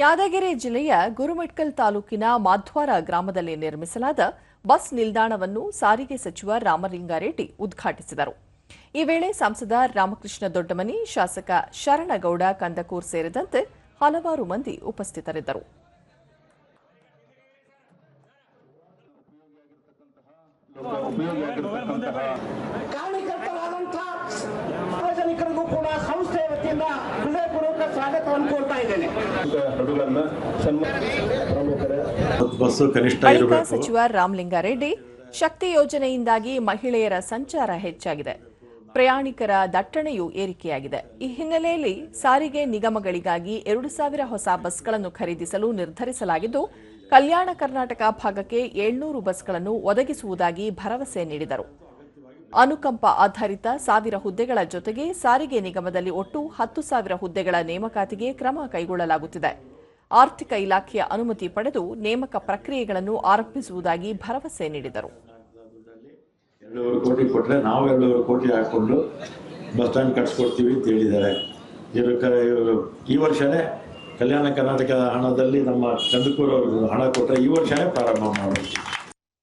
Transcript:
ಯಾದಗಿರಿ ಜಿಲ್ಲೆಯ ಗುರುಮಟ್ಕಲ್ ತಾಲೂಕಿನ ಮಾಧ್ವಾರ ಗ್ರಾಮದಲ್ಲಿ ನಿರ್ಮಿಸಲಾದ ಬಸ್ ನಿಲ್ದಾಣವನ್ನು ಸಾರಿಗೆ ಸಚಿವ ರಾಮಲಿಂಗಾರೆಡ್ಡಿ ಉದ್ಘಾಟಿಸಿದರು. ಈ ವೇಳೆ ಸಂಸದ ರಾಮಕೃಷ್ಣ ದೊಡ್ಡಮನಿ, ಶಾಸಕ ಶರಣಗೌಡ ಕಂದಕೂರ್ ಸೇರಿದಂತೆ ಹಲವಾರು ಮಂದಿ ಉಪಸ್ಥಿತರಿದ್ದರು. ಕಾರ್ಯಕರ್ತರಾದಂತಹ ಕೂಡ ಹೃದಯಪೂರ್ವಕ ಸ್ವಾಗತವನ್ನು ಕೋರ್ತಾ ಇದ್ದೇನೆ. ಬಳಿಕ ಸಚಿವ ರಾಮಲಿಂಗಾರೆಡ್ಡಿ ಶಕ್ತಿ ಯೋಜನೆಯಿಂದಾಗಿ ಮಹಿಳೆಯರ ಸಂಚಾರ ಹೆಚ್ಚಾಗಿದೆ. ಪ್ರಯಾಣಿಕರ ದಟ್ಟಣೆಯೂ ಏರಿಕೆಯಾಗಿದೆ. ಈ ಹಿನ್ನೆಲೆಯಲ್ಲಿ ಸಾರಿಗೆ ನಿಗಮಗಳಿಗಾಗಿ ಎರಡು ಸಾವಿರ ಹೊಸ ಬಸ್ಗಳನ್ನು ಖರೀದಿಸಲು ನಿರ್ಧರಿಸಲಾಗಿದ್ದು ಕಲ್ಯಾಣ ಕರ್ನಾಟಕ ಭಾಗಕ್ಕೆ ಏಳ್ನೂರು ಬಸ್ಗಳನ್ನು ಒದಗಿಸುವುದಾಗಿ ಭರವಸೆ ನೀಡಿದರು. ಅನುಕಂಪ ಆಧಾರಿತ ಸಾವಿರ ಹುದ್ದೆಗಳ ಜೊತೆಗೆ ಸಾರಿಗೆ ನಿಗಮದಲ್ಲಿ ಒಟ್ಟು ಹತ್ತು ಸಾವಿರ ಹುದ್ದೆಗಳ ನೇಮಕಾತಿಗೆ ಕ್ರಮ ಕೈಗೊಳ್ಳಲಾಗುತ್ತಿದೆ. ಆರ್ಥಿಕ ಇಲಾಖೆಯ ಅನುಮತಿ ಪಡೆದು ನೇಮಕ ಪ್ರಕ್ರಿಯೆಗಳನ್ನು ಆರಂಭಿಸುವುದಾಗಿ ಭರವಸೆ ನೀಡಿದರು. ಕೋಟಿ ಕೊಟ್ಟರೆ ನಾವು ಎರಡೂವರೆ ಕೋಟಿ ಹಾಕ್ಕೊಂಡು ಬಸ್ ಸ್ಟ್ಯಾಂಡ್ ಕಟ್ಸ್ಕೊಡ್ತೀವಿ ಅಂತ ಹೇಳಿದ್ದಾರೆ. ಈ ವರ್ಷನೇ ಕಲ್ಯಾಣ ಕರ್ನಾಟಕದ ಹಣದಲ್ಲಿ ನಮ್ಮ ಅವ್ರಿಗೆ ಹಣ ಕೊಟ್ಟರೆ ಈ ವರ್ಷನೇ ಪ್ರಾರಂಭ ಮಾಡೋದು.